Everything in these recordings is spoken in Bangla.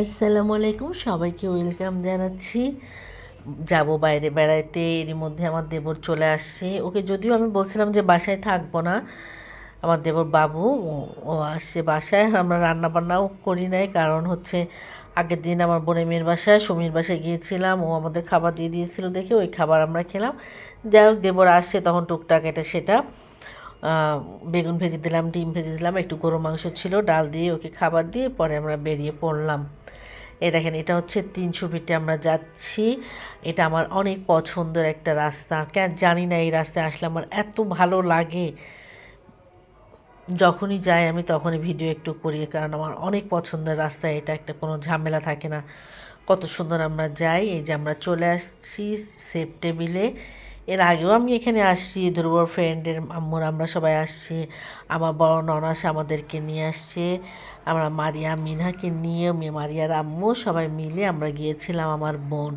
আসসালামু আলাইকুম, সবাইকে ওয়েলকাম জানাচ্ছি। যাব বাইরে বেড়াইতে, এরই মধ্যে আমার দেবর চলে আসছে। ওকে যদিও আমি বলছিলাম যে বাসায় থাকব না, আমার দেবর বাবু, ও- আসছে বাসায়। আমরা রান্না বান্নাও করি নাই, কারণ হচ্ছে আগের দিন আমার বোনের মেয়ের বাসায়, সমীর বাসায় গিয়েছিলাম। ও আমাদের খাবার দিয়ে দিয়েছিল দেখে ওই খাবার আমরা খেলাম। যাই হোক, দেবর আসছে তখন টুকটাক এটা সেটা। বেগুন ভেজে দিলাম, ডিম ভেজে দিলাম, একটু গরু মাংস ছিল, ডাল দিয়ে ওকে খাবার দিয়ে পরে আমরা বেরিয়ে পড়লাম। এই দেখেন, এটা হচ্ছে তিনশো ফিটে আমরা যাচ্ছি। এটা আমার অনেক পছন্দের একটা রাস্তা। কেন জানি না এই রাস্তায় আসলে আমার এত ভালো লাগে। যখনই যাই আমি তখনই ভিডিও একটু করি, কারণ আমার অনেক পছন্দের রাস্তা। এটা একটা কোনো ঝামেলা থাকে না। কত সুন্দর আমরা যাই। এই যে আমরা চলে আসছি সেফ টেবিলে। এর আগেও আমি এখানে আসছি ধ্রুবর ফ্রেন্ডের আম্মুর, আমরা সবাই আসছি। আমার বড় ননাস আমাদেরকে নিয়ে আসছে। আমরা মারিয়া, মিনহাকে নিয়ে, মে- মারিয়ার আম্মু সবাই মিলে আমরা গিয়েছিলাম আমার বোন।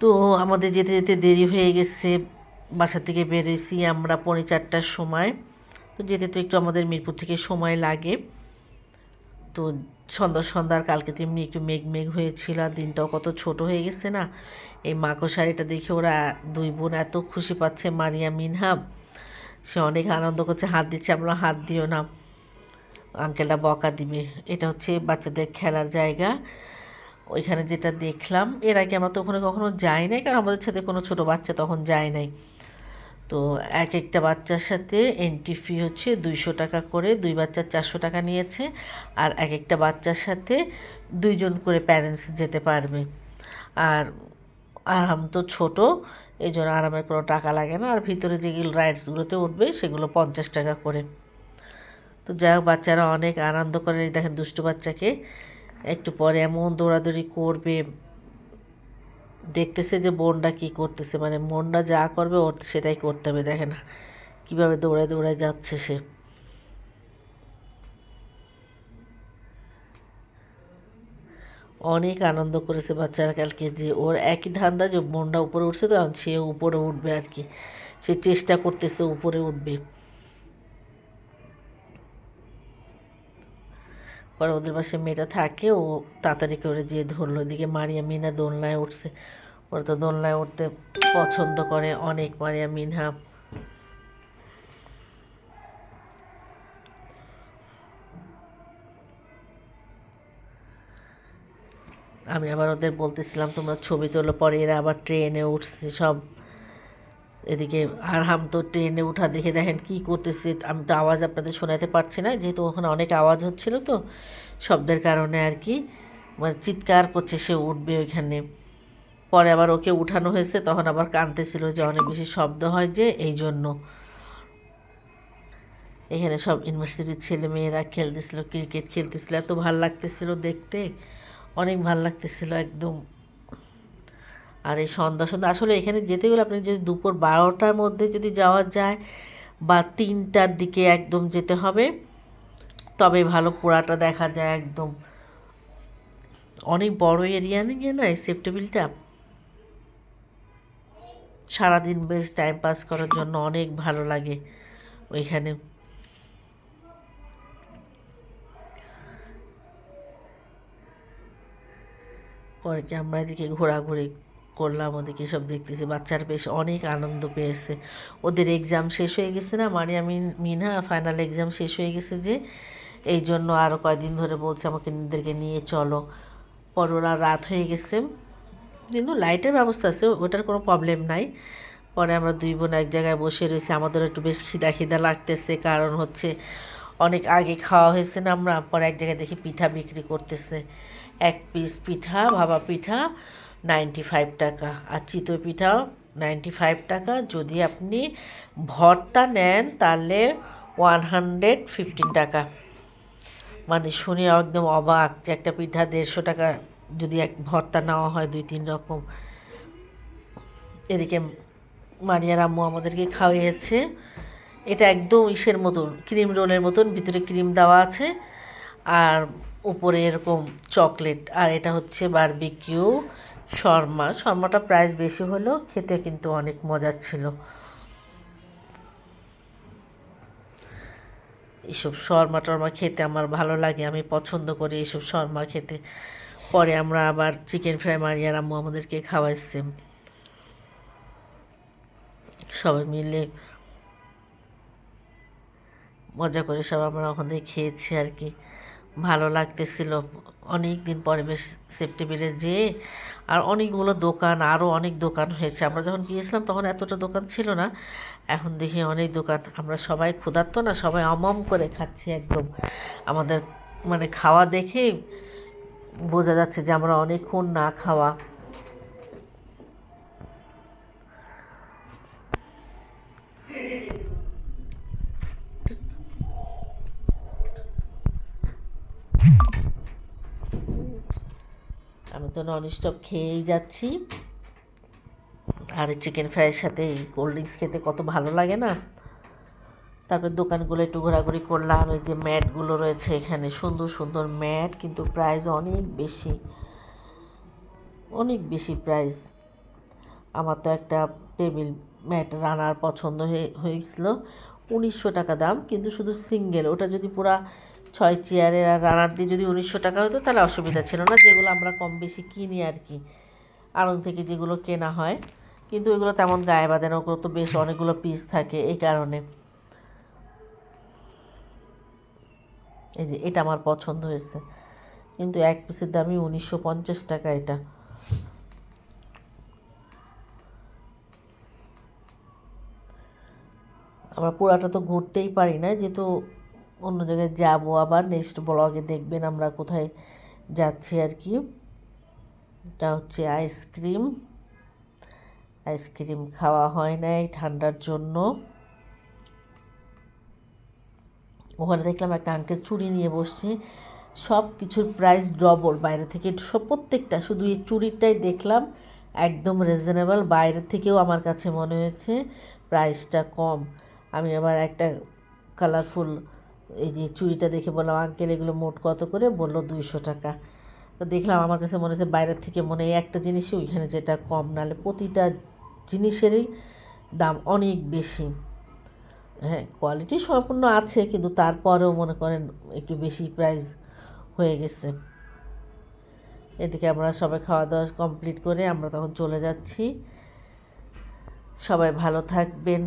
তো আমাদের যেতে যেতে দেরি হয়ে গেছে, বাসা থেকে বেরোইছি আমরা পৌনে চারটার সময়। তো যেতে তো একটু আমাদের মিরপুর থেকে সময় লাগে। তো সন্ধ্যা সন্ধ্যার, কালকে তেমনি একটু মেঘ মেঘ হয়েছিল, আর দিনটাও কত ছোট হয়ে গেছে না? এই মাকড় শাড়িটা দেখে ওরা দুই বোন এত খুশি পাচ্ছে, মারিয়া মিনহাব সে অনেক আনন্দ করছে, হাত দিচ্ছে, আমরা হাত দিও না। আঙ্কেলটা বকা দিবে। এটা হচ্ছে বাচ্চাদের খেলার জায়গা। ওইখানে যেটা দেখলাম, এর আগে আমরা তো ওখানে কখনো যাই নাই, কারণ আমাদের সাথে কোনো ছোট বাচ্চা তখন যায় নাই। তো এক একটা বাচ্চার সাথে এন্ট্রি ফি হচ্ছে দুইশো টাকা করে, দুই বাচ্চার চারশো টাকা নিয়েছে আর এক একটা বাচ্চার সাথে দুইজন করে প্যারেন্টস যেতে পারবে। আর আরাম তো ছোট এই জন্য আরামের কোনো টাকা লাগে না। আর ভিতরে যেগুলো রাইডসগুলোতে উঠবে সেগুলো পঞ্চাশ টাকা করে। তো যাই হোক, বাচ্চারা অনেক আনন্দ করে। দেখেন দুষ্টু বাচ্চাকে একটু পরে এমন দৌড়াদৌড়ি করবে। দেখতেছে যে বোনটা কি করতেছে মানে মনটা যা করবে ওর সেটাই করতে হবে, দেখে না কীভাবে দৌড়ায় দৌড়ায় যাচ্ছে সে। অনেক আনন্দ করেছে বাচ্চারা কালকে যে ওর একই ধান্দা যে বোনটা উপরে উঠছে তো সে উপরে উঠবে আর কি। সে চেষ্টা করতেছে উপরে উঠবে। পরে ওদের পাশে মেয়েটা থাকে, ও তাড়াতাড়ি করে যেয়ে ধরলো। এদিকে মারিয়া মিনা দোলনায় উঠছে। ওরা তো দোলনায় উঠতে পছন্দ করে অনেক মারিয়া মিনহা। আমি আবার ওদের বলতেছিলাম, তোমরা ছবি তোলো, পরে এরা আবার ট্রেনে উঠছে সব। এদিকে আরহাম তো ট্রেনে উঠা দেখে দেখেন কি করতেছে। আমি তো আওয়াজ আপনাদের শোনাতে পারছি না, যেহেতু ওখানে অনেক আওয়াজ হচ্ছিল তো, শব্দের কারণে আর কি। মানে চিৎকার করছে, সে উঠবে ওইখানে। পরে আবার ওকে উঠানো হয়েছে, তখন আবার কাঁদতেছিল যে অনেক বেশি শব্দ হয় যে এই জন্য। এখানে সব ইউনিভার্সিটির ছেলে মেয়েরা খেলতেছিল, ক্রিকেট খেলতেছিল, এত ভালো লাগতেছিল দেখতে, অনেক ভালো লাগতেছিল একদম। আর এই সন্ধ্যা সন্ধ্যা, আসলে এখানে যেতে গেলে আপনি যদি দুপুর বারোটার মধ্যে যদি যাওয়া যায় বা তিনটার দিকে একদম যেতে হবে, তবে ভালো পুরাটা দেখা যায় একদম। অনেক বড় এরিয়া নিয়ে না, এই সেফটেবিলটা সারাদিন বেশ টাইম পাস করার জন্য অনেক ভালো লাগে ওইখানে। পরে কি আমরা এদিকে ঘোরাঘুরি করলাম, ওদিকে সব দেখতেছি, বাচ্চারা বেশ অনেক আনন্দ পেয়েছে। ওদের এক্সাম শেষ হয়ে গেছে না মানে আমি, মিনা ফাইনাল এক্সাম শেষ হয়ে গেছে যে, এই জন্য আরও কয়দিন ধরে বলছে আমাকে এদেরকে নিয়ে চলো। পরে ওরা রাত হয়ে গেছে। কিন্তু লাইটের ব্যবস্থা আছে, ওটার কোনো প্রবলেম নাই। পরে আমরা দুই বোন এক জায়গায় বসে রয়েছি আমাদের একটু বেশ খিদা খিদা লাগতেছে, কারণ হচ্ছে অনেক আগে খাওয়া হয়েছে না আমরা, পরে এক জায়গায় দেখি পিঠা বিক্রি করতেছে। এক পিস পিঠা, ভাপা পিঠা নাইনটি ফাইভ টাকা, আর চিতই পিঠাও নাইনটি ফাইভ টাকা। যদি আপনি ভর্তা নেন তাহলে ওয়ান হান্ড্রেড ফিফটিন টাকা। মানে শুনে একদম অবাক যে একটা পিঠা দেড়শো টাকা যদি এক ভর্তা নেওয়া হয় দুই তিন রকম। এদিকে মারিয়ার আম্মু আমাদেরকে খাওয়িয়েছে। এটা একদম ইসের মতন, ক্রিম রোলের মতন, ভিতরে ক্রিম দেওয়া আছে। আর উপরে এরকম চকলেট, আর এটা হচ্ছে বারবিকিউ শর্মা। শর্মাটা প্রাইস বেশি হলেও খেতে কিন্তু অনেক মজার ছিল। এইসব শর্মা টর্মা খেতে আমার ভালো লাগে, আমি পছন্দ করি এইসব শর্মা খেতে। পরে আমরা আবার চিকেন ফ্রাই মারিয়ার আম্মু আমাদেরকে খাওয়াইছে। সবাই মিলে মজা করে সব আমরা ওখান থেকে খেয়েছি আর কি। ভালো লাগতেছিল। অনেক দিন পরে বেশ সেপ্টেম্বরে যেয়ে আর অনেকগুলো দোকান আরও অনেক দোকান হয়েছে। আমরা যখন গিয়েছিলাম তখন এতটা দোকান ছিল না। এখন দেখি অনেক দোকান। আমরা সবাই ক্ষুধার্ত না, সবাই অমম করে খাচ্ছি একদম। আমাদের মানে খাওয়া দেখে বোঝা যাচ্ছে যে আমরা অনেকক্ষণ না খাওয়া। আমি তো নন স্টপ খেয়েই যাচ্ছি। আর চিকেন ফ্রাইয়ের সাথে এই কোল্ড ড্রিঙ্কস খেতে কত ভালো লাগে না? তারপর দোকানগুলো একটু ঘোরাঘুরি করলাম, এই যে ম্যাটগুলো রয়েছে এখানে, সুন্দর সুন্দর ম্যাট, কিন্তু প্রাইস অনেক বেশি অনেক বেশি প্রাইস আমার তো একটা টেবিল ম্যাট রানার পছন্দ হয়ে, হয়েছিল, উনিশশো টাকা দাম, কিন্তু শুধু সিঙ্গেল ওটা যদি পুরা ছয় চেয়ারের আর রানার দিয়ে যদি উনিশশো টাকা হতো, তাহলে অসুবিধা ছিল না, যেগুলো আমরা কম বেশি কিনি আর কি। আড়ং থেকে যেগুলো কেনা হয়, কিন্তু ওইগুলো তেমন গায়ে বাঁধে না ওগুলো তো বেশ অনেকগুলো পিস থাকে, এই কারণে। এই যে এটা আমার পছন্দ হয়েছে। কিন্তু এক পিসের দামই উনিশশো পঞ্চাশ টাকা এটা। আমরা পুরাটা তো ঘুরতেই পারি না, যেহেতু অন্য জায়গায় যাব আবার নেক্সট ব্লগে দেখবেন আমরা কোথায় যাচ্ছি আর কি। এটা হচ্ছে আইসক্রিম আইসক্রিম খাওয়া হয় নাই ঠান্ডার জন্য। ওখানে দেখলাম একটা আঙ্কেল চুড়ি নিয়ে বসছে। সব কিছুর প্রাইস ডবল বাইরে থেকে, সব প্রত্যেকটা, শুধু এই চুড়িটাই দেখলাম, একদম রিজনেবল বাইরে থেকেও আমার কাছে মনে হয়েছে প্রাইসটা কম। আমি আবার একটা কালারফুল এই যে চুড়িটা দেখে বললাম আঙ্কেল এগুলো মোট কত করে? বলল দুইশো টাকা। তো দেখলাম আমার কাছে মনে হচ্ছে বাইরের থেকে মনে হয় একটা জিনিসই ওইখানে যেটা কম, নাহলে প্রতিটা জিনিসেরই দাম অনেক বেশি। হ্যাঁ কোয়ালিটি সম্পূর্ণ আছে, কিন্তু তারপরেও মনে করেন একটু বেশি প্রাইস হয়ে গেছে। এদিকে আমরা সবাই খাওয়া দাওয়া কমপ্লিট করে আমরা তখন চলে যাচ্ছি। সবাই ভালো থাকবেন।